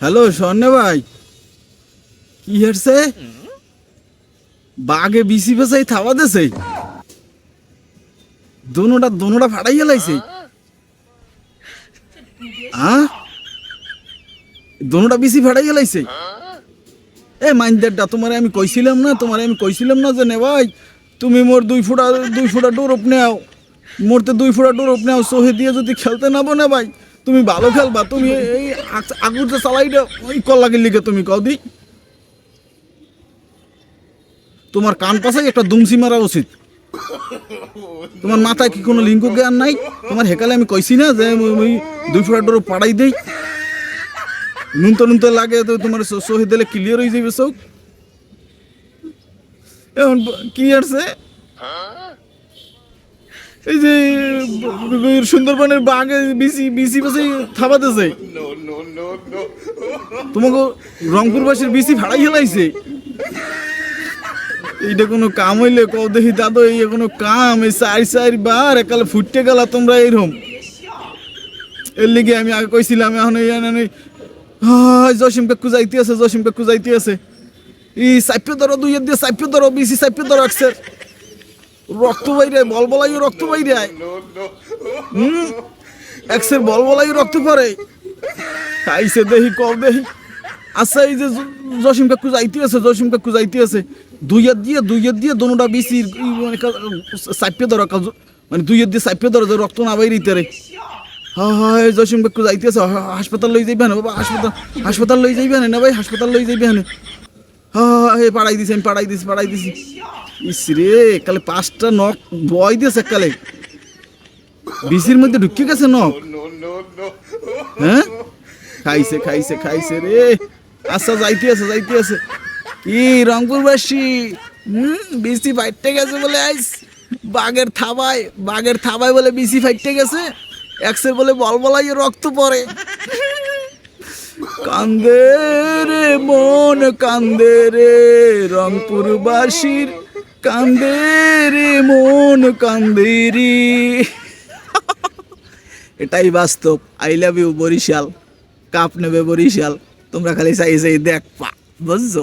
Hello, স্বর্ণ ভাই। কি হেরছে বাঘে বিসি ফেসাই থাবা দেছে। দোনোটা দোনোটা ফাটাই গেলাইছে। হ্যাঁ দোনোটা বিসি ফাটাই গেলাইছে। এ, মাইন্দারটা, তোমারে আমি কইছিলাম না, তোমারে আমি কইছিলাম না যে, নে ভাই, তুমি মোর দুই ফুটা দুই ফুটা ডোরপ নেও। মোরতে দুই ফুটা ডোরপ নেও, সহে দিয়ে যদি খেলতে নাবো না ভাই। তুমি ভালো খেলবা, তুমি এই আগ- আগুরতে চালাইটা, ওই কল্লাগের লিখে তুমি কদি তোমার কান পাশাই একটা দুমসি মারা উচিত। তোমার মাথায় কি কোনো লিঙ্ক জ্ঞান নাই? তোমার হেকালে আমি কইছি না যে ওই- দুই ফুটা ডোরপ পাড়াই দেই। নুন তো নুন লাগে তো তোমার সহি দিলে ক্লিয়ার হয়ে যাবে সব এখন কি আছে এই যে সুন্দরবনের বাঘে বিসি বিসি বাসে থাবাতেছে তোমাকে রংপুরবাসীর বিসি ভাড়াই হেলাইছে এইটা কোনো কাম হইলে কও দেখি দাদু, এই কোনো কাম, এই চার চার বার একালে ফুটতে গেলা তোমরা এইরকম। এর লিগে আমি আগে কইছিলাম, এখন এই জসিম কাকু যাইতে আছে জসিম কাকু যাইতে আছে এই সাইপে ধরো দুই দিয়ে, সাইপে ধরো, বিসি সাইপে ধরো একসে রক্ত বাইরে, বল বলাই রক্ত বাইরে। হুম? বল বলাই রক্ত পরে খাইছে দেহি কল দেহি আচ্ছা এই যে জসিম কাকু যাইতে আছে, জসিম কাকু যাইতে আছে। দুই হাত দিয়ে দুই হাত দিয়ে দোনোটা বেশি মানে সাইপে ধরো মানে দুই হাত দিয়ে সাইপে ধরো রক্ত না বাইরে রে। হ্যাঁ জসিম কাকু যাইতেছে হাসপাতাল লই যাইবে না, বাবা, হাসপাতাল হাসপাতাল লই যাইবে না ভাই, হাসপাতাল লই যাইবে না। হ্যাঁ হ্যাঁ পাড়াই দিছি, আমি পাড়াই দিছি পাড়াই দিছি। ইস রে, কালে পাঁচটা নখ বয় দিয়েছে কালে। বিসির মধ্যে ঢুকে গেছে নখ। হ্যাঁ? খাইছে খাইছে খাইছে রে। আচ্ছা যাইতে আছে যাইতে আছে। কি রংপুরবাসী হুম, বিসি ফাইটতে গেছে বলে আইস। বাঘের থাবায় বাঘের থাবায় বলে বিসি ফাইটতে গেছে। এক্সের বলে বল বলাই রক্ত পড়ে। কান্দে রে মন, কান্দে রে রংপুরবাসীর, কান্দে রে মন, কান্দে রে। এটাই বাস্তব। I love you Barishal. Cup নেবে বরিশাল। তোমরা খালি চাই চাই দেখ পা বুঝছ?